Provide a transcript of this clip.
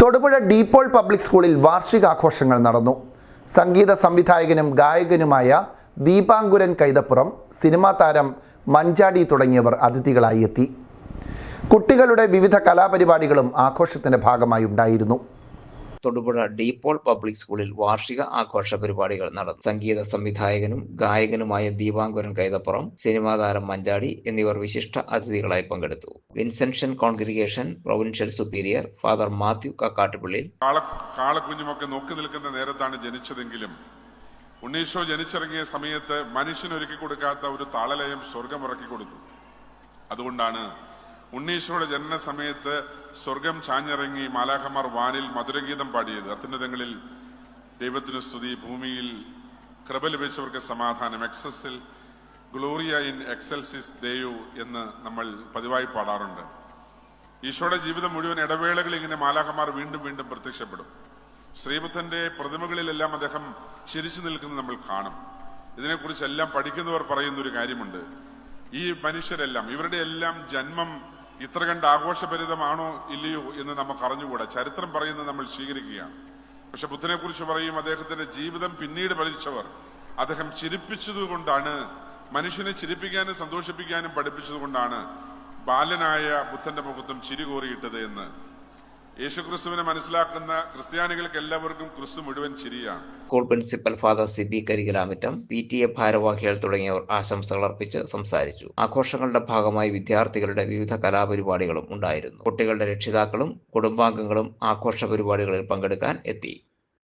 Thodupuzha De Paul public സ്കൂളിൽ വാർഷികാഘോഷങ്ങൾ നടന്നു. സംഗീത സംവിധായകനും ഗായകനുമായ ദീപാങ്കുരൻ കൈതപ്പുറം സിനിമാ താരം മഞ്ചാടി തുടങ്ങിയവർ അതിഥികളായി എത്തി. കുട്ടികളുടെ വിവിധ കലാപരിപാടികളും ആഘോഷത്തിന്റെ ഭാഗമായി ഉണ്ടായിരുന്നു. തൊടുപുഴ ഡീപോൾ പബ്ലിക് സ്കൂളിൽ വാർഷിക ആഘോഷ പരിപാടികൾ നടന്നു. സംഗീത സംവിധായകനും ഗായകനുമായ ദീപാങ്കുരൻ കൈതപ്പുറം സിനിമാ താരം മഞ്ചാടി എന്നിവർ വിശിഷ്ട അതിഥികളായി പങ്കെടുത്തു. Vincentian congregation provincial superior father Mathew Kakkattupally കാള കാളക്കുഞ്ഞുമൊക്കെ നോക്കി നിൽക്കുന്ന നേരത്താണ് ജനിച്ചതെങ്കിലും ഉണ്ണീശോ ജനിച്ചിറങ്ങിയ സമയത്ത് മനുഷ്യനൊരുക്കി കൊടുക്കാത്ത ഒരു താളലയം സ്വർഗം ഇറക്കി കൊടുത്തു. അതുകൊണ്ടാണ് ഉണ്ണീശോയുടെ ജനന സമയത്ത് സ്വർഗം ചാഞ്ഞിറങ്ങി മാലാഖമാർ വാനിൽ മധുരഗീതം പാടിയത്. അത്യുന്നതങ്ങളിൽ ദൈവത്തിന് സ്തുതി ഭൂമിയിൽ കൃപ ലഭിച്ചവർക്ക് സമാധാനം എക്സസിൽ ഗ്ലോറിയ ഇൻ എക്സൽസിസ് ദേയു എന്ന് നമ്മൾ പതിവായി പാടാറുണ്ട്. ഈശോയുടെ ജീവിതം മുഴുവൻ ഇടവേളകളിൽ ഇങ്ങനെ മാലാഖമാർ വീണ്ടും വീണ്ടും പ്രത്യക്ഷപ്പെടും. ശ്രീബുദ്ധന്റെ പ്രതിമകളിലെല്ലാം അദ്ദേഹം ചിരിച്ചു നിൽക്കുന്നത് നമ്മൾ കാണും. ഇതിനെക്കുറിച്ചെല്ലാം പഠിക്കുന്നവർ പറയുന്ന ഒരു കാര്യമുണ്ട്. ഈ മനുഷ്യരെല്ലാം ഇവരുടെ എല്ലാം ജന്മം ഇത്ര കണ്ട് ആഘോഷഭരിതമാണോ ഇല്ലയോ എന്ന് നമുക്ക് അറിഞ്ഞുകൂടാ. ചരിത്രം പറയുന്നത് നമ്മൾ സ്വീകരിക്കുകയാണ്. പക്ഷെ ബുദ്ധനെ കുറിച്ച് പറയും അദ്ദേഹത്തിന്റെ ജീവിതം പിന്നീട് പഠിച്ചവർ അദ്ദേഹം ചിരിപ്പിച്ചതുകൊണ്ടാണ് മനുഷ്യനെ ചിരിപ്പിക്കാനും സന്തോഷിപ്പിക്കാനും പഠിപ്പിച്ചതുകൊണ്ടാണ് ബാലനായ ബുദ്ധന്റെ മുഖത്തും ചിരി കോറിയിട്ടത് എന്ന് യേശുക്രിസ്തുവിനെ മനസ്സിലാക്കുന്ന ക്രിസ്ത്യാനികൾക്ക് എല്ലാവർക്കും ക്രിസ്തു മുഴുവൻ ചിരിയാണ്. School principal father Sibi Karikilamittam P T A ഭാരവാഹികൾ തുടങ്ങിയവർ ആശംസകൾ അർപ്പിച്ച് സംസാരിച്ചു. ആഘോഷങ്ങളുടെ ഭാഗമായി വിദ്യാർത്ഥികളുടെ വിവിധ കലാപരിപാടികളും ഉണ്ടായിരുന്നു. കുട്ടികളുടെ രക്ഷിതാക്കളും കുടുംബാംഗങ്ങളും ആഘോഷ പരിപാടികളിൽ പങ്കെടുക്കാൻ എത്തി.